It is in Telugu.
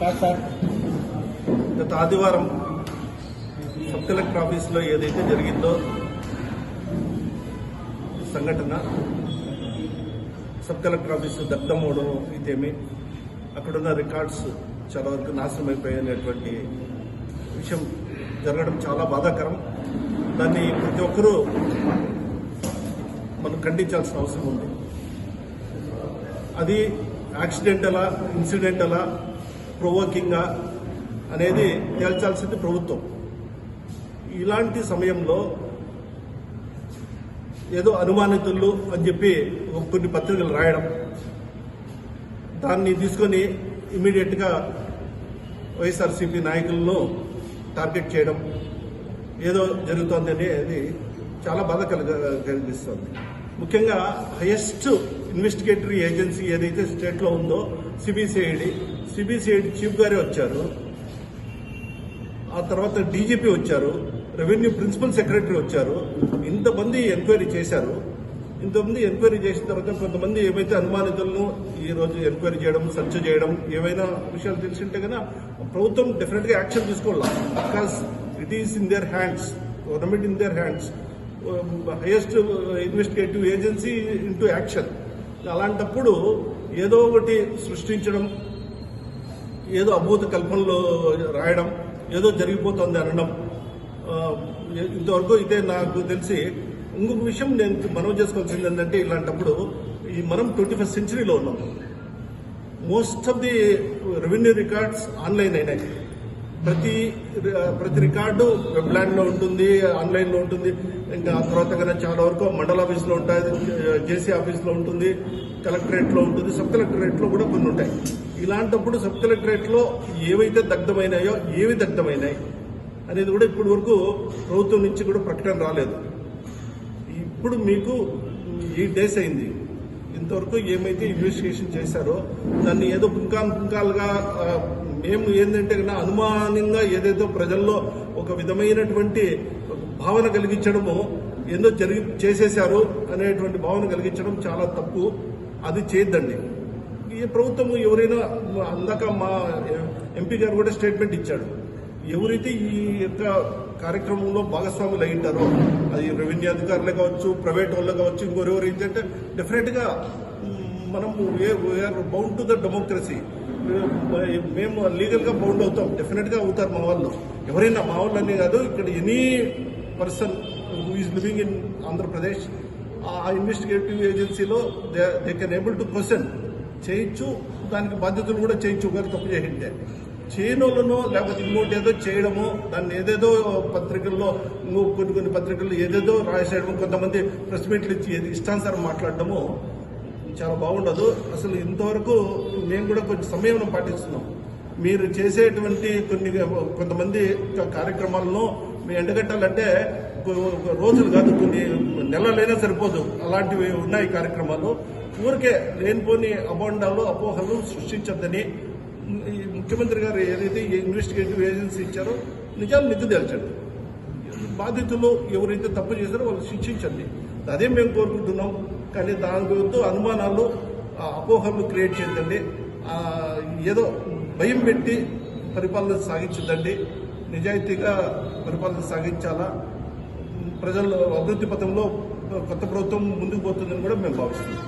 గత ఆదివారం సబ్ కలెక్టర్ ఆఫీస్లో ఏదైతే జరిగిందో సంఘటన సబ్ కలెక్టర్ ఆఫీసు దగ్ధమవడం ఇదేమి అక్కడున్న రికార్డ్స్ చాలా వరకు నాశనం అయిపోయినటువంటి విషయం జరగడం చాలా బాధాకరం. దాన్ని ప్రతి ఒక్కరూ మనం ఖండించాల్సిన అవసరం ఉంది. అది యాక్సిడెంటలా ఇన్సిడెంటలా ప్రొవోకింగా అనేది తేల్చాల్సింది ప్రభుత్వం. ఇలాంటి సమయంలో ఏదో అనుమానితులు అని చెప్పి ఒక కొన్ని పత్రికలు రాయడం దాన్ని తీసుకొని ఇమీడియట్గా వైఎస్ఆర్సీపీ నాయకులను టార్గెట్ చేయడం ఏదో జరుగుతోందనేది చాలా బాధ కలగ కలిగిస్తుంది. ముఖ్యంగా హైయెస్ట్ ఇన్వెస్టిగేటరీ ఏజెన్సీ ఏదైతే స్టేట్లో ఉందో సిబిసిఐడి సిబిసిఐడి చీఫ్ గారే వచ్చారు. ఆ తర్వాత డీజీపీ వచ్చారు. రెవెన్యూ ప్రిన్సిపల్ సెక్రటరీ వచ్చారు. ఇంతమంది ఎంక్వైరీ చేశారు. ఇంతమంది ఎంక్వైరీ చేసిన తర్వాత కొంతమంది ఏవైతే అనుమానితులను ఈ రోజు ఎంక్వైరీ చేయడం సెర్చ్ చేయడం ఏవైనా విషయాలు తెలిసింటే కదా ప్రభుత్వం డెఫినెట్గా యాక్షన్ తీసుకోవాలి? Because it is in their hands government in their hands highest investigative agency into action అలాంటప్పుడు ఏదో ఒకటి సృష్టించడం ఏదో అభూత కల్పనలో రాయడం ఏదో జరిగిపోతుంది అనడం ఇంతవరకు ఇదే నాకు తెలిసి. ఇంకొక విషయం నేను మనం చేసుకోవాల్సింది ఏంటంటే ఇలాంటప్పుడు ఈ మనం ట్వంటీ ఫస్ట్ సెంచరీలో ఉన్నాం. Most of the revenue records online అయినాయి. ప్రతి ప్రతి రికార్డు వెబ్లో ఉంటుంది ఆన్లైన్లో ఉంటుంది. ఇంకా తర్వాత కన్నా చాలా వరకు మండల ఆఫీస్లో ఉంటాయి జేసీ ఆఫీస్లో ఉంటుంది కలెక్టరేట్లో ఉంటుంది సబ్ కలెక్టరేట్లో కూడా కొన్ని ఉంటాయి. ఇలాంటప్పుడు సబ్ కలెక్టరేట్లో ఏవైతే దగ్ధమైనాయో ఏవి దగ్ధమైనాయి అనేది కూడా ఇప్పటి వరకు ప్రభుత్వం నుంచి కూడా ప్రకటన రాలేదు. ఇప్పుడు మీకు ఈ డేస్ అయింది. ఇంతవరకు ఏమైతే ఇన్వెస్టిగేషన్ చేశారో దాన్ని ఏదో పుంకాన్ పుంకాలుగా మేము ఏంటంటే అనుమానంగా ఏదైతే ప్రజల్లో ఒక విధమైనటువంటి భావన కలిగించడము ఏదో జరిగి చేసేశారు అనేటువంటి భావన కలిగించడం చాలా తప్పు. అది చేయొద్దండి. ఈ ప్రభుత్వం ఎవరైనా అందాక మా ఎంపీ గారు కూడా స్టేట్మెంట్ ఇచ్చాడు. ఎవరైతే ఈ యొక్క కార్యక్రమంలో భాగస్వాములు అయి అది రెవెన్యూ అధికారులే కావచ్చు ప్రైవేట్ వాళ్ళు కావచ్చు ఇంకొరెవరు ఏంటంటే డెఫినెట్గా మనం బౌండ్ టు ద డెమోక్రసీ మేము లీగల్గా బౌండ్ అవుతాం డెఫినెట్గా అవుతారు మా వాళ్ళు. ఎవరైనా మా వాళ్ళు అనే కాదు ఇక్కడ any person who is living in Andhra Pradesh ఆ ఇన్వెస్టిగేటివ్ ఏజెన్సీలో they they can able to question చేయొచ్చు దానికి బాధ్యతలు కూడా చేయొచ్చు ఒకరు తప్పు చేయంటే చేయనోళ్ళను లేకపోతే ఇంకోటి ఏదో చేయడము దాన్ని ఏదేదో పత్రికల్లో నువ్వు కొన్ని కొన్ని పత్రికల్లో ఏదేదో రాసేయడము కొంతమంది ప్రెస్ మీట్లు ఇచ్చి ఏది ఇష్టానుసారం మాట్లాడడము చాలా బాగుండదు. అసలు ఇంతవరకు మేము కూడా కొంచెం సమయం పాటిస్తున్నాం. మీరు చేసేటువంటి కొన్ని కొంతమంది కార్యక్రమాలను మీ ఎండగట్టాలంటే రోజులు కాదు కొన్ని నెలలైనా సరిపోదు. అలాంటివి ఉన్నాయి కార్యక్రమాలు. ఊరికే లేనిపోని అబోండాలు అపోహలు సృష్టించద్దని ఈ ముఖ్యమంత్రి గారు ఏదైతే ఇన్వెస్టిగేటివ్ ఏజెన్సీ ఇచ్చారో నిజాలు నిగ్గు తేల్చండి. బాధితులు ఎవరైతే తప్పు చేశారో వాళ్ళు శిక్షించండి. అదే మేము కోరుకుంటున్నాం. కానీ దాని గురించి అనుమానాలు ఆ, అపోహలు క్రియేట్ చేద్దండి ఏదో భయం పెట్టి పరిపాలన సాగించద్దండి. నిజాయితీగా పరిపాలన సాగించాలా? ప్రజల అభివృద్ధి పథంలో కొత్త ప్రభుత్వం ముందుకు పోతుందని కూడా మేము భావిస్తున్నాం.